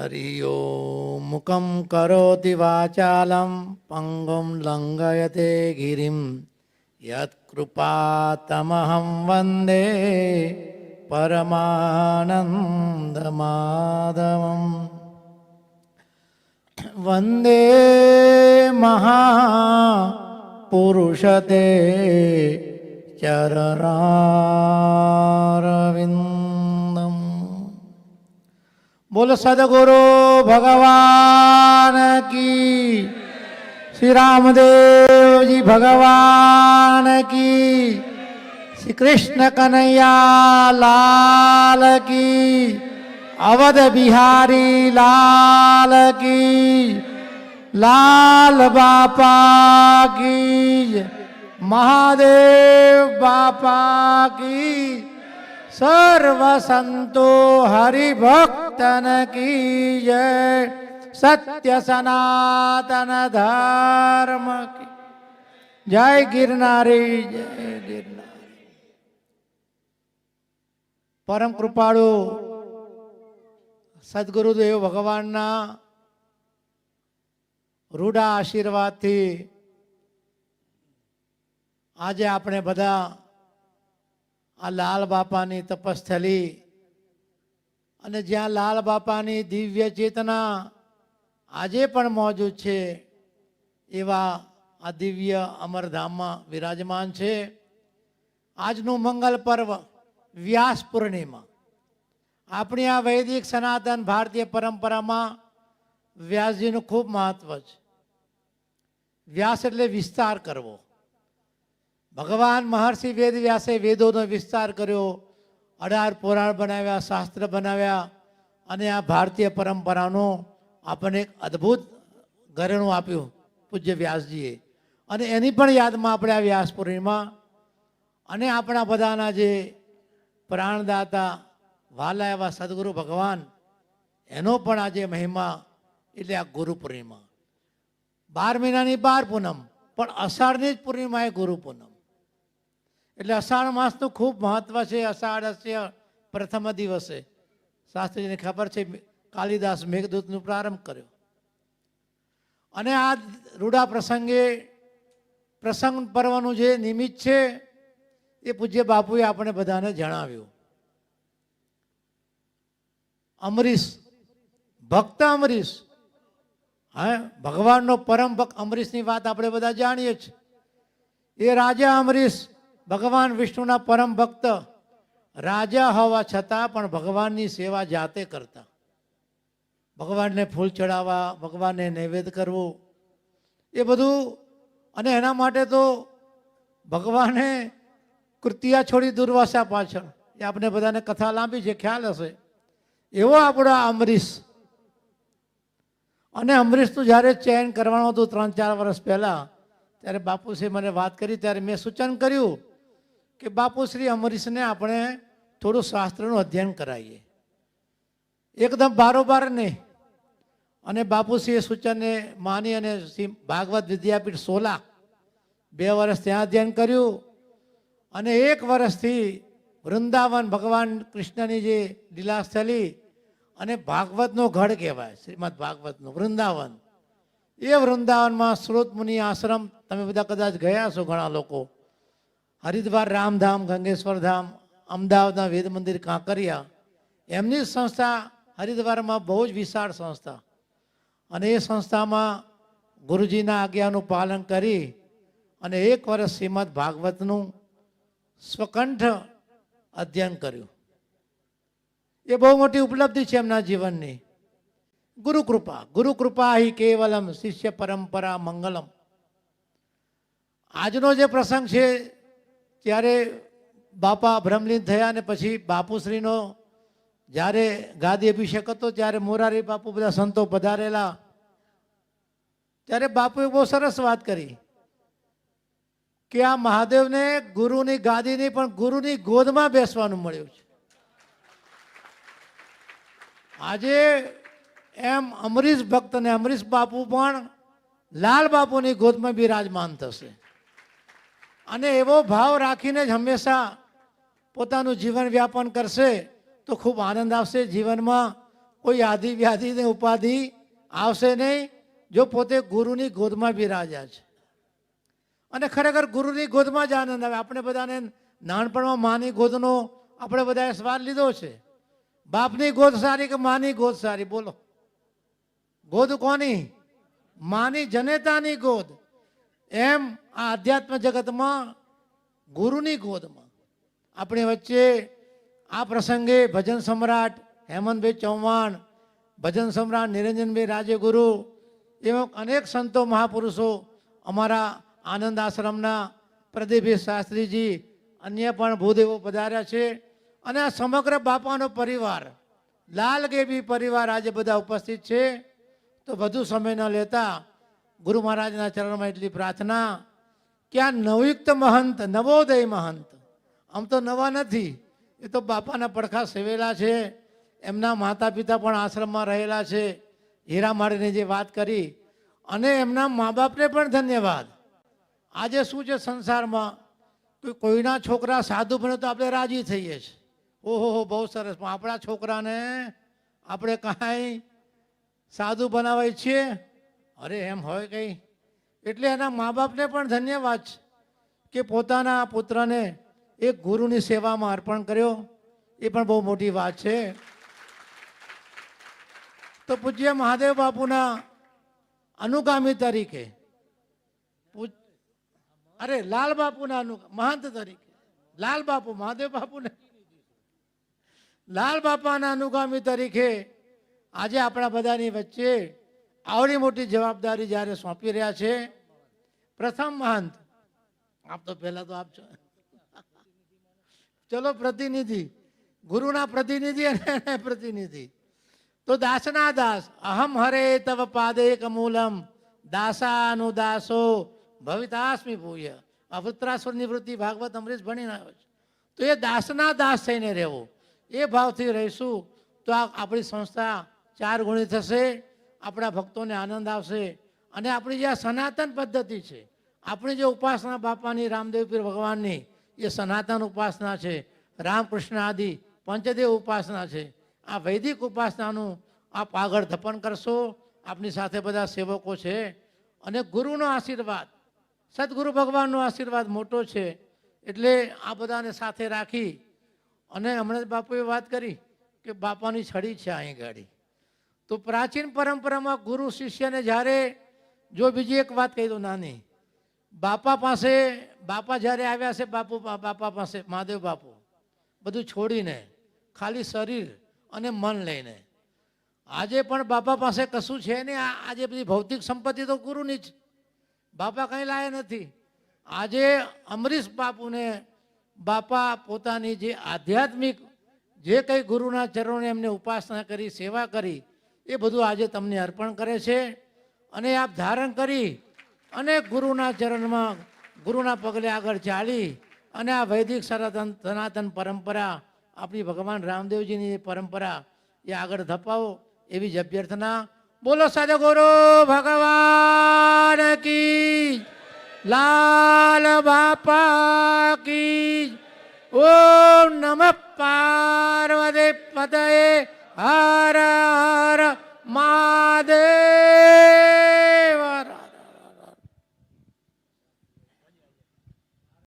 हरि मुखं करोति वाचालं पङ्गुं लङ्घयते गिरिं यत्कृपातमहं वन्दे परमानन्दमाधवं वन्दे महापुरुषते चररारविन्द બોલો સદગુરુ ભગવાન કી. શ્રી રામદેવજી ભગવાન કી. શ્રી કૃષ્ણ કનૈયા લાલ કી. અવધ બિહારી લાલ કી. લાલ બાપા કી. મહાદેવ બાપા કી. સર્વ સંતો હરિભક્તન કી જય સત્ય સનાતન ધર્મ જય ગિરનારી જય ગિરનારી પરમ કૃપાળુ સદગુરુદેવ ભગવાનના રૂડા આશીર્વાદથી આજે આપણે બધા આ લાલ બાપાની તપસ્થલી. અને જ્યાં લાલ બાપાની દિવ્ય ચેતના આજે પણ મોજૂદ છે, એવા આ દિવ્ય અમરધામમાં વિરાજમાન છે. આજનું મંગલ પર્વ વ્યાસ પૂર્ણિમા. આપણી આ વૈદિક સનાતન ભારતીય પરંપરામાં વ્યાસજીનું ખૂબ મહત્વ છે. વ્યાસ એટલે વિસ્તાર કરવો. ભગવાન મહર્ષિ વેદ વ્યાસે વેદોનો વિસ્તાર કર્યો, અઢાર પુરાણ બનાવ્યા, શાસ્ત્ર બનાવ્યા, અને આ ભારતીય પરંપરાનો આપણને એક અદ્ભુત ઘરેણું આપ્યું પૂજ્ય વ્યાસજીએ. અને એની પણ યાદમાં આપણે આ વ્યાસ પૂર્ણિમા અને આપણા બધાના જે પ્રાણદાતા વાલા એવા સદગુરુ ભગવાન, એનો પણ આજે મહિમા એટલે આ ગુરુ પૂર્ણિમા બાર મહિનાની બાર પૂનમ, પણ અષાઢની જ પૂર્ણિમા એ ગુરુ પૂનમ એટલે અષાઢ માસનું ખૂબ મહત્વ છે અષાઢસ્ય પ્રથમ દિવસે. શાસ્ત્રીજીને ખબર છે, કાલિદાસ મેઘદૂતનું પ્રારંભ કર્યો. અને આ રૂડા પ્રસંગે પ્રસંગ પર્વનું જે નિમિત્ત છે, એ પૂજ્ય બાપુએ આપણે બધાને જણાવ્યું. અમરીશ, ભક્ત અમરીશ. હા, ભગવાનનો પરમ ભક્ત અમરીશની વાત આપણે બધા જાણીએ છીએ. એ રાજા અમરીશ ભગવાન વિષ્ણુના પરમ ભક્ત રાજા હોવા છતાં પણ ભગવાનની સેવા જાતે કરતા. ભગવાનને ફૂલ ચડાવવા, ભગવાનને નૈવેદ્ય કરવો, એ બધું અને એના માટે તો ભગવાને કૃતિયા છોડી દુર્વાસા પાછળ, એ આપણે બધાને કથા લાંબી છે, ખ્યાલ હશે. એવો આપણો અમરીશ. અને અમરીશનું જ્યારે ચયન કરવાનું હતું ત્રણ ચાર વર્ષ પહેલાં, ત્યારે બાપુશ્રી મને વાત કરી, ત્યારે મેં સૂચન કર્યું કે બાપુશ્રી અમરીશને આપણે થોડું શાસ્ત્રનું અધ્યયન કરાવીએ. એકદમ બારોબાર નહીં. અને બાપુશ્રીએ સૂચનને માની અને શ્રી ભાગવત વિદ્યાપીઠ સોલા બે વર્ષ ત્યાં અધ્યયન કર્યું. અને એક વર્ષથી વૃંદાવન ભગવાન કૃષ્ણની જે લીલાસ્થલી અને ભાગવતનો ગઢ કહેવાય, શ્રીમદ ભાગવતનું, વૃંદાવન. એ વૃંદાવનમાં સ્રોત મુનિ આશ્રમ, તમે બધા કદાચ ગયા છો ઘણા લોકો હરિદ્વાર, રામધામ, ગંગેશ્વર ધામ, અમદાવાદના વેદ મંદિર, કાંકરિયા, એમની સંસ્થા હરિદ્વારમાં બહુ જ વિશાળ સંસ્થા. અને એ સંસ્થામાં ગુરુજીના આજ્ઞાનું પાલન કરી અને એક વર્ષ શ્રીમદ ભાગવતનું સ્વકંઠ અધ્યયન કર્યું. એ બહુ મોટી ઉપલબ્ધિ છે એમના જીવનની. ગુરુકૃપા ગુરુકૃપા ગુરુ હિ કેવલમ શિષ્ય પરંપરા મંગલમ. આજનો જે પ્રસંગ છે ત્યારે બાપા ભ્રમલીન થયા અને પછી બાપુશ્રીનો જ્યારે ગાદી અભિષેક હતો, ત્યારે મોરારી બાપુ બધા સંતો પધારેલા. ત્યારે બાપુએ બહુ સરસ વાત કરી કે આ મહાદેવને ગુરુની ગાદી નહીં પણ ગુરુની ગોદમાં બેસવાનું મળ્યું છે. આજે એમ અમરીશ ભક્ત અને અમરીશ બાપુ પણ લાલ બાપુની ગોદમાં બિરાજમાન થશે. અને એવો ભાવ રાખીને જ હંમેશા પોતાનું જીવન વ્યાપન કરશે તો ખૂબ આનંદ આવશે જીવનમાં. કોઈ આધિ વ્યાધિ ને ઉપાધિ આવશે નહીં, જો પોતે ગુરુની ગોદમાં બિરાજ્યા છે. અને ખરેખર ગુરુની ગોદમાં જ આનંદ આવે. આપણે બધાને નાનપણમાં માની ગોદનો આપણે બધાએ સ્વાદ લીધો છે. બાપની ગોદ સારી કે માની ગોદ સારી? બોલો. ગોદ કોની? માની જનેતાની ગોદ. એમ આ આધ્યાત્મ જગતમાં, ગુરુની ગોદમાં. આપણી વચ્ચે આ પ્રસંગે ભજન સમ્રાટ હેમંતભાઈ ચૌહાણ, ભજન સમ્રાટ નિરંજનભાઈ રાજગુરુ, એવા અનેક સંતો મહાપુરુષો અમારા આનંદ આશ્રમના પ્રદીપભાઈ શાસ્ત્રીજી અન્ય પણ ભૂદેવો પધાર્યા છે. અને આ સમગ્ર બાપાનો પરિવાર, લાલ ગેબી પરિવાર આજે બધા ઉપસ્થિત છે. તો વધુ સમય ન લેતા ગુરુ મહારાજના ચરણમાં એટલી પ્રાર્થના કે આ નવયુક્ત મહંત, નવોદય મહંત. આમ તો નવા નથી, એ તો બાપાના પડખા સેવેલા છે, એમના માતા પિતા પણ આશ્રમમાં રહેલા છે, હીરા માળીની જે વાત કરી, અને એમના મા બાપને પણ ધન્યવાદ. આજે શું છે સંસારમાં? કે કોઈના છોકરા સાધુ બને તો આપણે રાજી થઈએ છીએ. ઓહો, હો, બહુ સરસ. પણ આપણા છોકરાને આપણે કાંઈ સાધુ બનાવાય છીએ અરે એમ હોય કંઈ? એટલે એના મા બાપને પણ ધન્યવાદ કે પોતાના પુત્રને એક ગુરુની સેવામાં અર્પણ કર્યો. એ પણ બહુ મોટી વાત છે. તો પૂજ્ય મહાદેવ બાપુના અનુગામી તરીકે અરે લાલ બાપુના અનુ મહંત તરીકે, લાલ બાપુ, મહાદેવ બાપુને. લાલ બાપાના અનુગામી તરીકે આજે આપણા બધાની વચ્ચે આવડી મોટી જવાબદારી જ્યારે સોંપી રહ્યા છે, પ્રથમ મહંત. આપ તો પહેલા તો આપ છો. ચલો પ્રતિનિધિ. ગુરુના પ્રતિનિધિ અને પ્રતિનિધિ. તો દાસના દાસ, અહમ હરે તવ પાદે કમૂલમ દાસાનુ દાસો ભવિતાસ્મી પૂય આ વૃત્રાસુર નિવૃત્તિ ભાગવત અમરીશ ભણીને આવ્યો છે. તો એ દાસના દાસ થઈને રહેવો. એ ભાવથી રહીશું. તો આપણી સંસ્થા ચાર ગુણી થશે. આપણા ભક્તોને આનંદ આવશે. અને આપણી જે આ સનાતન પદ્ધતિ છે, આપણી જે ઉપાસના બાપાની, રામદેવ પીર ભગવાનની, એ સનાતન ઉપાસના છે, રામકૃષ્ણ આદિ પંચદેવ ઉપાસના છે. આ વૈદિક ઉપાસનાનું આપ આગળ ધપન કરશો. આપની સાથે બધા સેવકો છે. અને ગુરુનો આશીર્વાદ, સદગુરુ ભગવાનનો આશીર્વાદ મોટો છે. એટલે આ બધાને સાથે રાખી, અને હમણાં બાપુએ વાત કરી કે બાપાની છડી છે અહીં ગાડી. તો પ્રાચીન પરંપરામાં ગુરુ શિષ્યને જ્યારે, જો બીજી એક વાત કહી દો નાની, બાપા પાસે, બાપા જ્યારે આવ્યા છે બાપુ, બાપા પાસે, મહાદેવ બાપુ, બધું છોડીને, ખાલી શરીર અને મન લઈને. આજે પણ બાપા પાસે કશું છે આ- આજે બધી ભૌતિક સંપત્તિ તો ગુરુની જ. બાપા કંઈ લાયા નથી. આજે અમરીશ બાપુને બાપા પોતાની જે આધ્યાત્મિક જે કંઈ ગુરુના ચરણોને એમને ઉપાસના કરી, સેવા કરી એ બધું આજે તમને અર્પણ કરે છે અને આપ ધારણ કરી અને ગુરુના ચરણમાં, ગુરુના પગલે આગળ ચાલી અને આ વૈદિક સનાતન સનાતન પરંપરા, આપણી ભગવાન રામદેવજીની પરંપરા, એ આગળ ધપાવો એવી જ અભ્યર્થના. બોલો સદગુરુ ભગવાન કી, લાલ બાપા કી, ઓમ નમ પાર્વતી પતયે હર હર મહાદેવ